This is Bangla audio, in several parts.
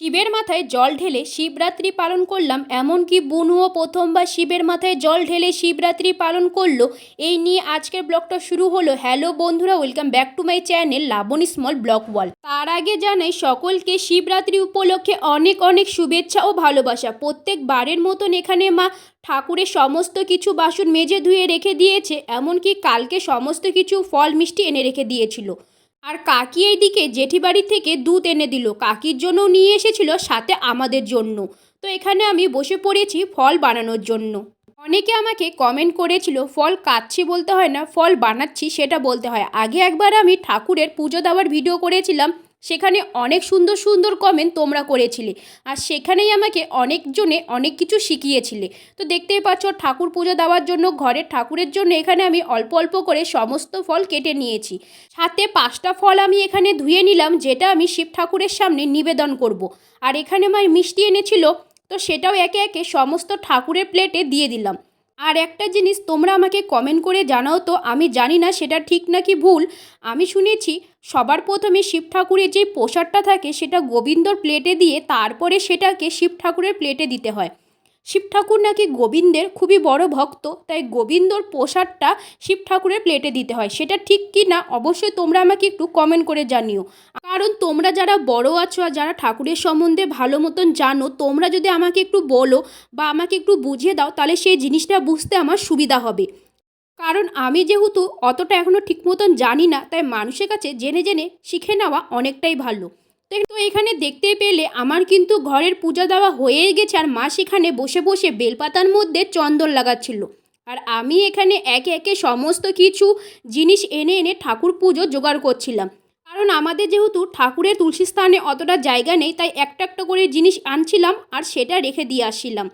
শিবের মাথায় জল ঢেলে শিবরাত্রি পালন করলাম, এমনকি বুনুও প্রথমবার শিবের মাথায় জল ঢেলে শিবরাত্রি পালন করল। এই নিয়ে আজকের ব্লগটা শুরু হলো। হ্যালো বন্ধুরা, welcome back to my channel Labani small blog wall তার আগে জানাই, সকলকে শিবরাত্রি উপলক্ষে অনেক অনেক শুভেচ্ছা ও ভালোবাসা। প্রত্যেক বারের মতন এখানে মা ঠাকুরের সমস্ত কিছু বাসন মেজে ধুয়ে রেখে দিয়েছে, এমনকি কালকে সমস্ত কিছু ফল মিষ্টি এনে রেখে দিয়েছিল। আর কাকি এইদিকে জেঠি বাড়ির থেকে দুধ এনে দিল। কাকির জন্য নিয়ে এসেছিল, সাথে আমাদের জন্য। তো এখানে আমি বসে পড়েছি ফল বানানোর জন্য। অনেকে আমাকে কমেন্ট করেছিল, ফল কাচ্ছি বলতে হয় না, ফল বানাচ্ছি সেটা বলতে হয়। আগে একবার আমি ঠাকুরের পুজো দেওয়ার ভিডিও করেছিলাম সেখানে অনেক সুন্দর সুন্দর কমেন্ট তোমরা করেছিলে। আর সেখানেই আমাকে অনেকজনে অনেক কিছু শিখিয়েছিলে। তো দেখতেই পাচ্ছ, ঠাকুর পুজো দেওয়ার জন্য, ঘরের ঠাকুরের জন্য এখানে আমি অল্প অল্প করে সমস্ত ফল কেটে নিয়েছি। সাথে পাঁচটা ফল আমি এখানে ধুয়ে নিলাম, যেটা আমি শিব ঠাকুরের সামনে নিবেদন করব। আর এখানে আমার মিষ্টি এনেছিল, তো সেটাও একে একে সমস্ত ঠাকুরের প্লেটে দিয়ে দিলাম। আর একটা জিনিস তোমরা আমাকে কমেন্ট করে জানাও তো, আমি জানি না সেটা ঠিক নাকি ভুল। আমি শুনেছি সবার প্রথমে শিব ঠাকুরের যে পোশাকটা থাকে সেটা গোবিন্দর প্লেটে দিয়ে তারপরে সেটাকে শিব ঠাকুরের প্লেটে দিতে হয়। শিব ঠাকুর নাকি গোবিন্দের খুবই বড় ভক্ত, তাই গোবিন্দর প্রসাদটা শিব ঠাকুরের প্লেটে দিতে হয়। সেটা ঠিক কি না, অবশ্যই তোমরা আমাকে একটু কমেন্ট করে জানিও। কারণ তোমরা যারা বড় আছো আর যারা ঠাকুরের সম্বন্ধে ভালো মতন জানো, তোমরা যদি আমাকে একটু বলো বা আমাকে একটু বুঝিয়ে দাও, তাহলে সেই জিনিসটা বুঝতে আমার সুবিধা হবে। কারণ আমি যেহেতু অতটা এখনও ঠিক মতন জানি না, তাই মানুষের কাছে জেনে জেনে শিখে নেওয়া অনেকটাই ভালো। তো এখানে দেখতে পেলে আমার কিন্তু ঘরের পূজা দেওয়া হয়ে গেছে আর মা সেখানে বসে বসে বেলপাতার মধ্যে চন্দন লাগাচ্ছিল। আর আমি এখানে একে একে সমস্ত কিছু জিনিস এনে এনে ঠাকুর পুজো জোগাড় করছিলাম। কারণ আমাদের যেহেতু ঠাকুরের তুলসী স্থানে অতটা জায়গা নেই, তাই একটা একটা করে জিনিস আনছিলাম আর সেটা রেখে দিয়ে আসছিলাম।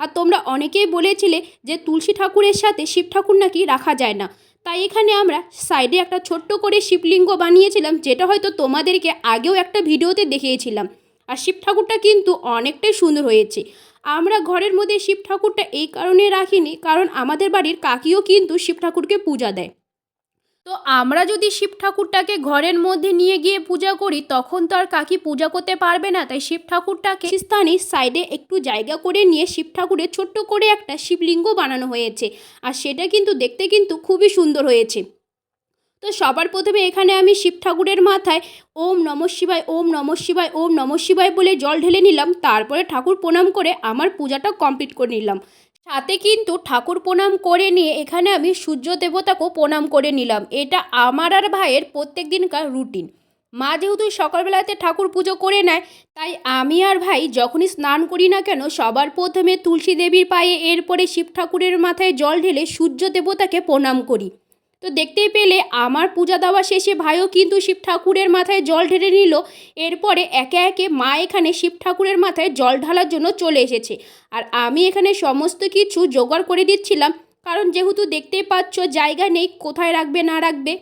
আর তোমরা অনেকেই বলেছিলে যে তুলসী ঠাকুরের সাথে শিব ঠাকুর নাকি রাখা যায় না। তাই এখানে আমরা সাইডে একটা ছোট্ট করে শিবলিঙ্গ বানিয়েছিলাম, যেটা হয়তো তোমাদেরকে আগেও একটা ভিডিওতে দেখিয়েছিলাম। আর শিব ঠাকুরটা কিন্তু অনেকটাই সুন্দর হয়েছে। আমরা ঘরের মধ্যে শিব ঠাকুরটা এই কারণে রাখিনি, কারণ আমাদের বাড়ির কাকিও কিন্তু শিব ঠাকুরকে পূজা দেয়। তো আমরা যদি শিব ঠাকুরটাকে ঘরের মধ্যে নিয়ে গিয়ে পূজা করি, তখন তো আর কাকি পূজা করতে পারবে না। তাই শিব ঠাকুরটাকে স্থানে সাইডে একটু জায়গা করে নিয়ে শিব ঠাকুরের ছোট্ট করে একটা শিবলিঙ্গ বানানো হয়েছে। আর সেটা কিন্তু দেখতে কিন্তু খুবই সুন্দর হয়েছে। তো সবার প্রথমে এখানে আমি শিব ঠাকুরের মাথায় ওম নম শিবায়, ওম নম শিবায়, ওম নম শিবায় বলে জল ঢেলে নিলাম। তারপরে ঠাকুর প্রণাম করে আমার পূজাটা কমপ্লিট করে নিলাম। সাথে কিন্তু ঠাকুর প্রণাম করে নিয়ে এখানে আমি সূর্য দেবতাকেও প্রণাম করে নিলাম। এটা আমার আর ভাইয়ের প্রত্যেক দিনকার রুটিন। মা যেহেতু সকালবেলাতে ঠাকুর পুজো করে নেয়, তাই আমি আর ভাই যখনই স্নান করি না কেন, সবার প্রথমে তুলসী দেবীর পায়ে এরপরে শিব ঠাকুরের মাথায় জল ঢেলে সূর্য দেবতাকে প্রণাম করি। তো দেখতেই পেলে আমার পূজা দেওয়া শেষে ভাইও কিন্তু শিব ঠাকুরের মাথায় জল ঢেলে নিল। এরপরে একে একে মা এখানে শিব ঠাকুরের মাথায় জল ঢালার জন্য চলে এসেছে। আর আমি এখানে সমস্ত কিছু জোগাড় করে দিচ্ছিলাম, কারণ যেহেতু দেখতেই পাচ্ছ জায়গা নেই, কোথায় রাখবে, না রাখবে।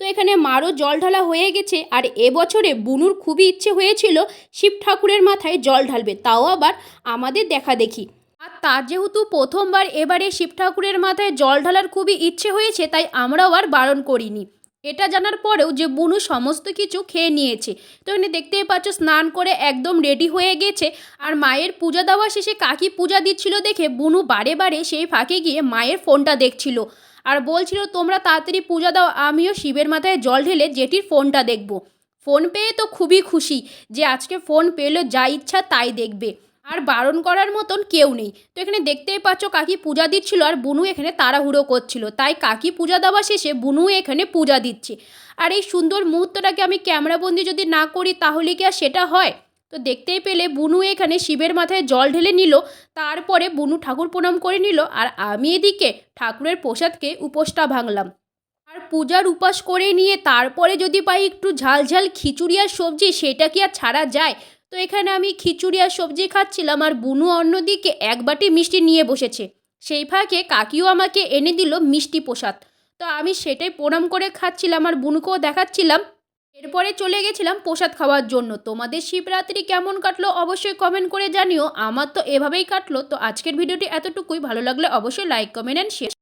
তো এখানে মারও জল ঢালা হয়ে গেছে, আর এবছরে বুনুর খুবই ইচ্ছে হয়েছিল শিব ঠাকুরের মাথায় জল ঢালবে, তাও আবার আমাদের দেখা দেখি। আর তার যেহেতু প্রথমবার এবারে শিব ঠাকুরের মাথায় জল ঢালার খুবই ইচ্ছে হয়েছে, তাই আমরাও আর বারণ করিনি। এটা জানার পরেও যে বুনু সমস্ত কিছু খেয়ে নিয়েছে। তো এখানে দেখতেই পাচ্ছ, স্নান করে একদম রেডি হয়ে গেছে। আর মায়ের পূজা দেওয়া শেষে কাকি পূজা দিচ্ছিল দেখে বুনু বারে বারে সেই ফাঁকে গিয়ে মায়ের ফোনটা দেখছিল। আর বলছিল, তোমরা তাড়াতাড়ি পূজা দাও, আমিও শিবের মাথায় জল ঢেলে জেঠির ফোনটা দেখব। ফোন পেয়ে তো খুবই খুশি যে আজকে ফোন পেলে, যা ইচ্ছা তাই দেখবে। আর বারণ করার মতন কেউ নেই। তো এখানে দেখতেই পাচ্ছ কাকি পূজা দিচ্ছিল আর বুনু এখানে তাড়াহুড়ো করছিল। তাই কাকি পূজা দেওয়া শেষে বুনু এখানে পূজা দিচ্ছে। আর এই সুন্দর মুহূর্তটাকে আমি ক্যামেরাবন্দি যদি না করি তাহলে কি আর সেটা হয়? তো দেখতেই পেলে বুনু এখানে শিবের মাথায় জল ঢেলে নিল, তারপরে বুনু ঠাকুর প্রণাম করে নিল আর আমি এদিকে ঠাকুরের প্রসাদকে উপোসটা ভাঙলাম। আর পূজার উপাস করে নিয়ে তারপরে যদি পাই একটু ঝাল ঝাল খিচুড়ি আর সবজি সেটা কি আর ছাড়া যায়? তো এখানে আমি খিচুড়ি আর সবজি খাচ্ছিলাম আর বুনু অন্যদিকে এক বাটি মিষ্টি নিয়ে বসেছে। সেই ফাঁকে কাকিও আমাকে এনে দিল মিষ্টি প্রসাদ। তো আমি সেটাই প্রণাম করে খাচ্ছিলাম আর বুনুকেও দেখাচ্ছিলাম। এরপরে চলে গেছিলাম প্রসাদ খাওয়ার জন্য। তোমাদের শিবরাত্রি কেমন কাটলো অবশ্যই কমেন্ট করে জানিও। আমার তো এভাবেই কাটলো। তো আজকের ভিডিওটি এতটুকুই। ভালো লাগলে অবশ্যই লাইক কমেন্ট অ্যান্ড শেয়ার